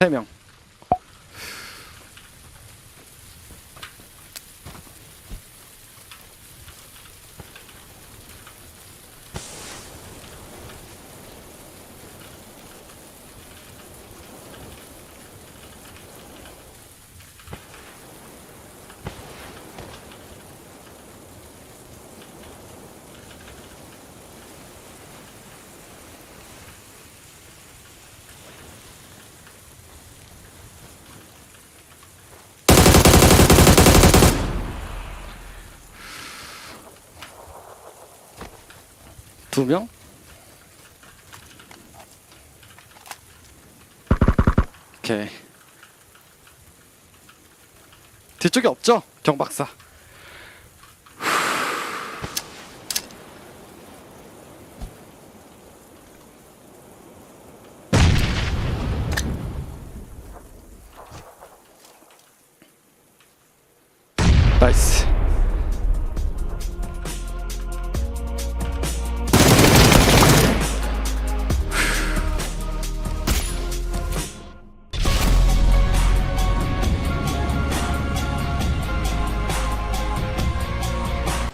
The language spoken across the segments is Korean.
3명 두 명? 오케이 뒤쪽에 없죠? 경박사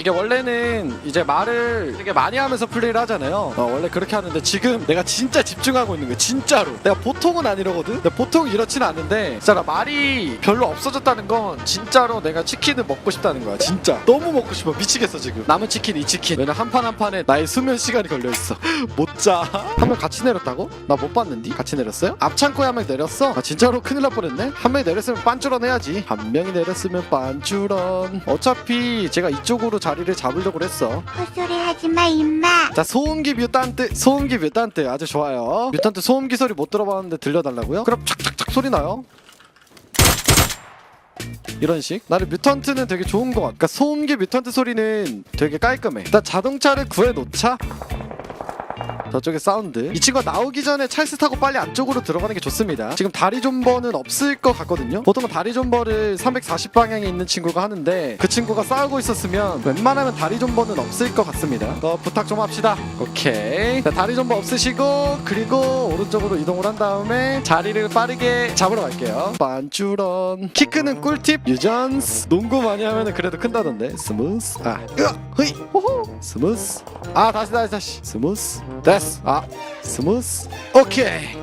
이게 원래는 이제 말을 되게 많이 하면서 플레이를 하잖아요. 어, 원래 그렇게 하는데 지금 내가 진짜 집중하고 있는 거야. 진짜로. 내가 보통은 안 이러거든. 근데 보통 이렇진 않은데 진짜 나 말이 별로 없어졌다는 건 진짜로 내가 치킨을 먹고 싶다는 거야. 진짜. 너무 먹고 싶어. 미치겠어 지금. 남은 치킨 이 치킨. 왜냐 한판 한 판에 나의 수면 시간이 걸려 있어. 못 자. 한 명 같이 내렸다고? 나 못 봤는디? 같이 내렸어요? 앞창고에 한 명 내렸어? 아 진짜로 큰일 날 뻔했네. 한 명이 내렸으면 빤쭈런 해야지. 한 명이 내렸으면 빤쭈런. 어차피 제가 이쪽으로 자리를 잡으려고 그랬어. 헛소리 하지 마, 임마. 자 소음기 뮤탄트 소음기 뮤탄트 아주 좋아요 뮤탄트 소음기 소리 못 들어봤는데 들려달라고요? 그럼 착착착 소리 나요 이런 식 나는 뮤턴트는 되게 좋은 것 같아 그러니까 소음기 뮤턴트 소리는 되게 깔끔해 일단 자동차를 구해놓자 저쪽에 사운드. 이 친구가 나오기 전에 찰스 타고 빨리 안쪽으로 들어가는 게 좋습니다. 지금 다리 존버는 없을 것 같거든요. 보통은 다리 존버를 340 방향에 있는 친구가 하는데 그 친구가 싸우고 있었으면 웬만하면 다리 존버는 없을 것 같습니다. 더 부탁 좀 합시다. 오케이. 자, 다리 존버 없으시고 그리고 오른쪽으로 이동을 한 다음에 자리를 빠르게 잡으러 갈게요. 반주런. 키 크는 꿀팁 유전스. 농구 많이 하면 그래도 큰다던데. 스무스. 아 으악 흐이. 호호. 스무스. 아 다시 다시 다시. 스무스 됐어 아 스무스. 오케이.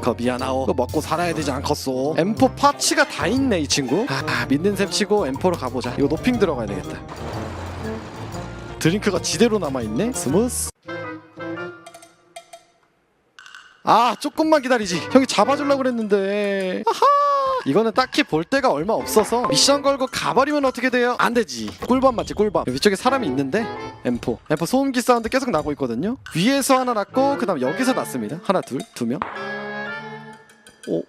겁이야 나오. 이거 먹고 살아야 되지 않겠소? M4 파츠가 다 있네 이 친구. 아 믿는 셈 치고 M4로 가보자. 이거 노핑 들어가야 되겠다. 드링크가 지대로 남아있네? 스무스 아 조금만 기다리지. 형이 잡아주려고 그랬는데. 아하! 이거는 딱히 볼 데가 얼마 없어서 미션 걸고 가버리면 어떻게 돼요? 안 되지. 꿀밤 맞지 꿀밤. 위쪽에 사람이 있는데 M4 M4 소음기 사운드 계속 나고 있거든요. 위에서 하나 났고 그 다음 여기서 났습니다. 하나 둘 두 명. 오?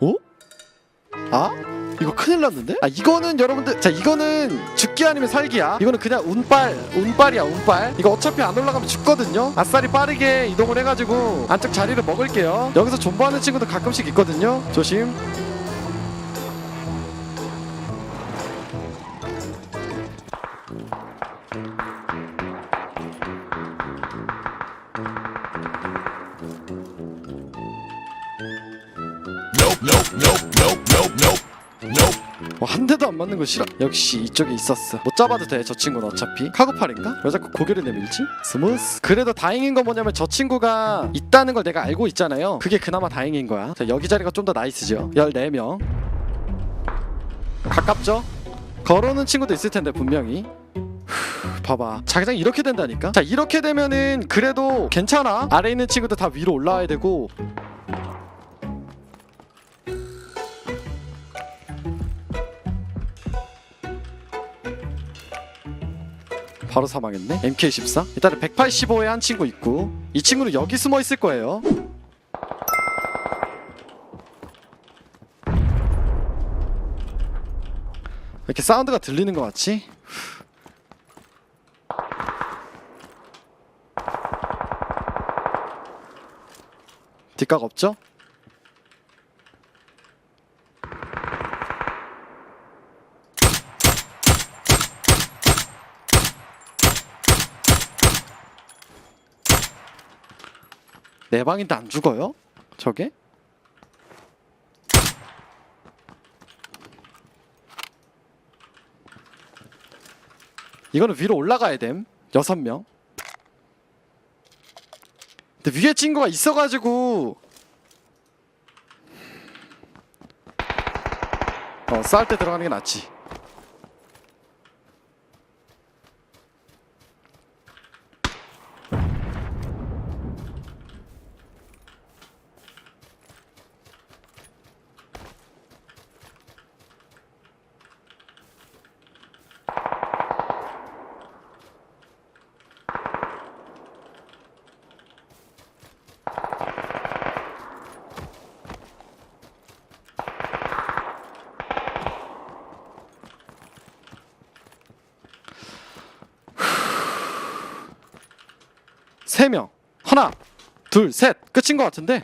오? 아? 이거 큰일 났는데? 아 이거는 여러분들 자 이거는 죽기 아니면 살기야. 이거는 그냥 운빨 운빨이야 운빨. 이거 어차피 안 올라가면 죽거든요. 아싸리 빠르게 이동을 해가지고 안쪽 자리를 먹을게요. 여기서 존버하는 친구도 가끔씩 있거든요. 조심. Nope, nope, nope, nope, nope, nope. 어, 한 대도 안 맞는 거 싫어. 역시 이쪽에 있었어. 못 잡아도 돼 저 친구는 어차피. 카고팔인가? 왜 자꾸 고개를 내밀지? 스무스. 그래도 다행인 건 뭐냐면 저 친구가 있다는 걸 내가 알고 있잖아요. 그게 그나마 다행인 거야. 자, 여기 자리가 좀 더 나이스죠. 14명. 가깝죠? 걸어오는 친구도 있을 텐데 분명히. 후, 봐봐. 자기장 이렇게 된다니까? 자 이렇게 되면은 그래도 괜찮아. 아래 있는 친구들 다 위로 올라와야 되고 바로 사망했네 MK14 일단은 185에 한 친구 있고 이 친구는 여기 숨어 있을 거예요 왜 이렇게 사운드가 들리는 것 같지? 뒷각 없죠? 내 방인데 안 죽어요? 저게? 이거는 위로 올라가야 됨. 여섯 명. 근데 위에 친구가 있어가지고 어 싸울 때 들어가는 게 낫지. 세 명. 하나, 둘, 셋. 끝인 것 같은데.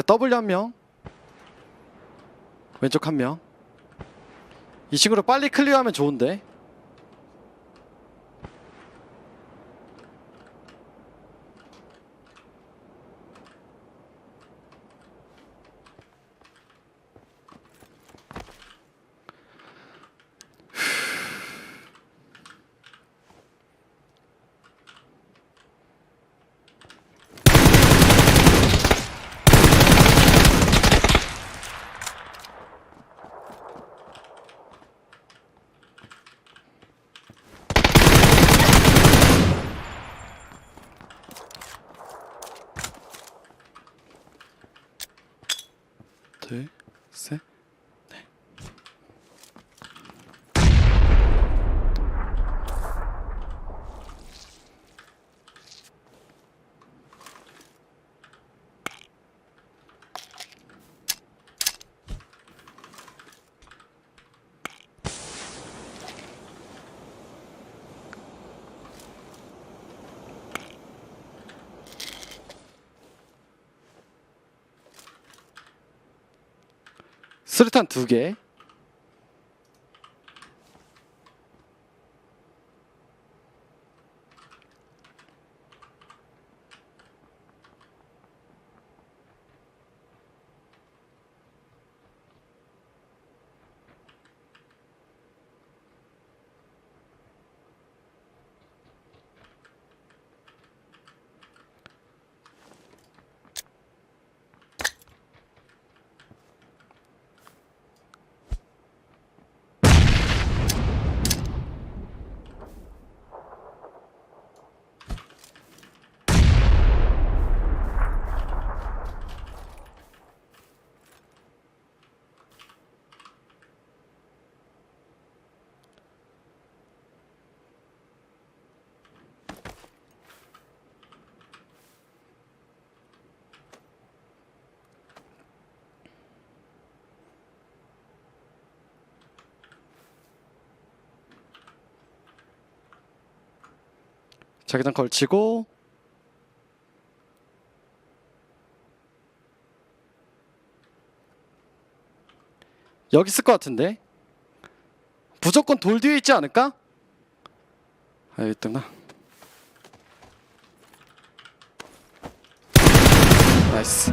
일단 W 한 명. 왼쪽 한 명. 이 친구를 빨리 클리어하면 좋은데. 둘, 수류탄 두 개. 자기장 걸치고 여기 있을 것 같은데? 무조건 돌 뒤에 있지 않을까? 아 여기 있구나 나이스